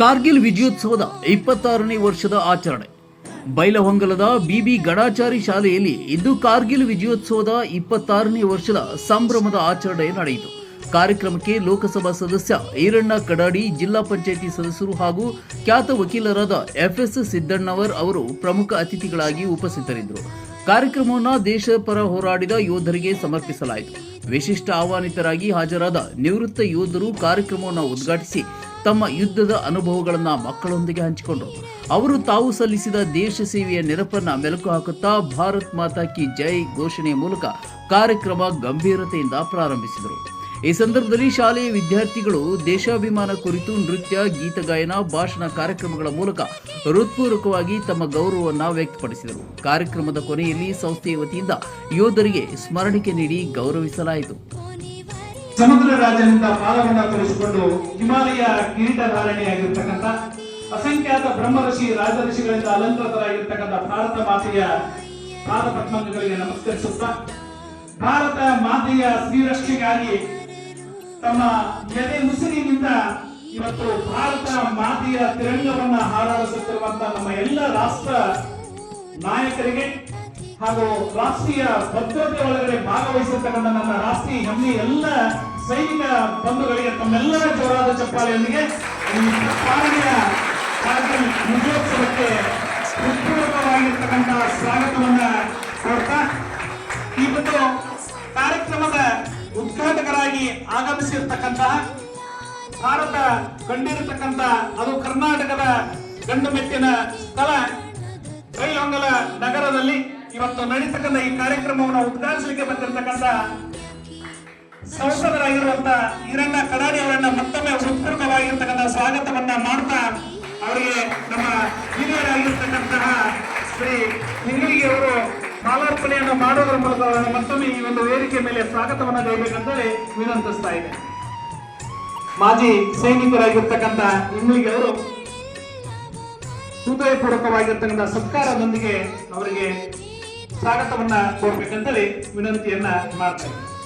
ಕಾರ್ಗಿಲ್ ವಿಜಯೋತ್ಸವದ ಇಪ್ಪತ್ತಾರನೇ ವರ್ಷದ ಆಚರಣೆ. ಬೈಲಹೊಂಗಲದ ಬಿಬಿ ಗಡಾಚಾರಿ ಶಾಲೆಯಲ್ಲಿ ಇಂದು ಕಾರ್ಗಿಲ್ ವಿಜಯೋತ್ಸವದ ಇಪ್ಪತ್ತಾರನೇ ವರ್ಷದ ಸಂಭ್ರಮದ ಆಚರಣೆ ನಡೆಯಿತು. ಕಾರ್ಯಕ್ರಮಕ್ಕೆ ಲೋಕಸಭಾ ಸದಸ್ಯ ಈರಣ್ಣ ಕಡಾಡಿ, ಜಿಲ್ಲಾ ಪಂಚಾಯಿತಿ ಸದಸ್ಯರು ಹಾಗೂ ಖ್ಯಾತ ವಕೀಲರಾದ ಎಫ್ಎಸ್ ಸಿದ್ದಣ್ಣವರ್ ಅವರು ಪ್ರಮುಖ ಅತಿಥಿಗಳಾಗಿ ಉಪಸ್ಥಿತರಿದ್ದರು. ಕಾರ್ಯಕ್ರಮವನ್ನು ದೇಶ ಪರ ಹೋರಾಡಿದ ಯೋಧರಿಗೆ ಸಮರ್ಪಿಸಲಾಯಿತು. ವಿಶಿಷ್ಟ ಆಹ್ವಾನಿತರಾಗಿ ಹಾಜರಾದ ನಿವೃತ್ತ ಯೋಧರು ಕಾರ್ಯಕ್ರಮವನ್ನು ಉದ್ಘಾಟಿಸಿ ತಮ್ಮ ಯುದ್ಧದ ಅನುಭವಗಳನ್ನು ಮಕ್ಕಳೊಂದಿಗೆ ಹಂಚಿಕೊಂಡರು. ಅವರು ತಾವು ಸಲ್ಲಿಸಿದ ದೇಶ ಸೇವೆಯ ನೆನಪನ್ನು ಮೆಲುಕು ಹಾಕುತ್ತಾ ಭಾರತ್ ಮಾತಾ ಕಿ ಜೈ ಘೋಷಣೆಯ ಮೂಲಕ ಕಾರ್ಯಕ್ರಮ ಗಂಭೀರತೆಯಿಂದ ಪ್ರಾರಂಭಿಸಿದರು. ಈ ಸಂದರ್ಭದಲ್ಲಿ ಶಾಲೆಯ ವಿದ್ಯಾರ್ಥಿಗಳು ದೇಶಾಭಿಮಾನ ಕುರಿತು ನೃತ್ಯ ಗೀತಗಾಯನ ಭಾಷಣ ಕಾರ್ಯಕ್ರಮಗಳ ಮೂಲಕ ಹೃತ್ಪೂರ್ವಕವಾಗಿ ತಮ್ಮ ಗೌರವವನ್ನು ವ್ಯಕ್ತಪಡಿಸಿದರು. ಕಾರ್ಯಕ್ರಮದ ಕೊನೆಯಲ್ಲಿ ಸಂಸ್ಥೆಯ ವತಿಯಿಂದ ಯೋಧರಿಗೆ ಸ್ಮರಣಿಕೆ ನೀಡಿ ಗೌರವಿಸಲಾಯಿತು. ಸಮುದ್ರ ರಾಜನಿಂದ ಪಾದವನ್ನ ತೊಡಿಸಿಕೊಂಡು ಹಿಮಾಲಯ ಕಿರೀಟಧಾರಣೆಯಾಗಿರ್ತಕ್ಕಂಥ ಅಸಂಖ್ಯಾತ ಬ್ರಹ್ಮಋಷಿ ರಾಜಋಷಿಗಳಿಂದ ಅಲಂಕೃತರಾಗಿರ್ತಕ್ಕಂಥ ಭಾರತ ಮಾತೆಯ ಪಾದ ಪದ್ಮಗಳಿಗೆ ನಮಸ್ಕರಿಸುತ್ತಾ, ಭಾರತ ಮಾತೆಯ ಶ್ರೀರಕ್ಷೆಗಾಗಿ ತಮ್ಮ ಎದೆ ಉಸಿರಿನಿಂದ ಇವತ್ತು ಭಾರತ ಮಾತೆಯ ತಿರಂಗವನ್ನ ಹಾರಾಡಿಸುತ್ತಿರುವಂತಹ ನಮ್ಮ ಎಲ್ಲ ರಾಷ್ಟ್ರ ನಾಯಕರಿಗೆ ಹಾಗೂ ರಾಷ್ಟ್ರೀಯ ಭದ್ರತೆ ಒಳಗಡೆ ಭಾಗವಹಿಸಿರ್ತಕ್ಕಂಥ ನನ್ನ ರಾಷ್ಟ್ರೀಯ ಹೆಮ್ಮೆ ಎಲ್ಲ ಸೈನಿಕ ಬಂಧುಗಳಿಗೆ, ತಮ್ಮೆಲ್ಲರ ಜೋರಾದ ಚಪ್ಪಾಳೆಯೊಂದಿಗೆ ಈ ಪಾಲನೆಯ ಕಾರ್ಯಕ್ರಮ ವಿಜಯೋತ್ಸವಕ್ಕೆ ಆಗಮಿಸಿರ್ತಕ್ಕಂತಹ ಭಾರತ ಕಂಡಿರತಕ್ಕಂತ ಅದು ಕರ್ನಾಟಕದ ಗಂಡು ಮೆಟ್ಟಿನ ಸ್ಥಳ ಕೈಲೊಂಗಲ ನಗರದಲ್ಲಿ ಇವತ್ತು ನಡೀತಕ್ಕಂಥ ಈ ಕಾರ್ಯಕ್ರಮವನ್ನು ಉದ್ಘಾಟಿಸಲಿಕ್ಕೆ ಬಂದಿರತಕ್ಕಂತ ಸಂಸದರಾಗಿರುವಂತ ಈರಣ್ಣ ಕಡಾಡಿ ಅವರನ್ನ ಮತ್ತೊಮ್ಮೆ ಉತ್ಪೂರ್ಣವಾಗಿರ್ತಕ್ಕಂತ ಸ್ವಾಗತವನ್ನ ಮಾಡ್ತಾ ಮಾಲಾರ್ಪಣೆಯನ್ನು ಮಾಡೋದ್ರ ಮೂಲಕ ಮತ್ತೊಮ್ಮೆ ಈ ಒಂದು ವೇದಿಕೆ ಮೇಲೆ ಸ್ವಾಗತವನ್ನ ಕೈಬೇಕಂತೇಳಿ ವಿನಂತಿಸ್ತಾ ಇದೆ ಮಾಜಿ ಸೈನಿಕರಾಗಿರ್ತಕ್ಕಂಥ ಇಂಗ್ಲಿಗೆ ಅವರು ಹೃದಯಪೂರ್ವಕವಾಗಿರ್ತಕ್ಕಂಥ ಸತ್ಕಾರದೊಂದಿಗೆ ಅವರಿಗೆ ಸ್ವಾಗತವನ್ನ ಕೋರ್ಬೇಕಂತೇಳಿ ವಿನಂತಿಯನ್ನ ಮಾಡ್ತಾ ಇದ್ದಾರೆ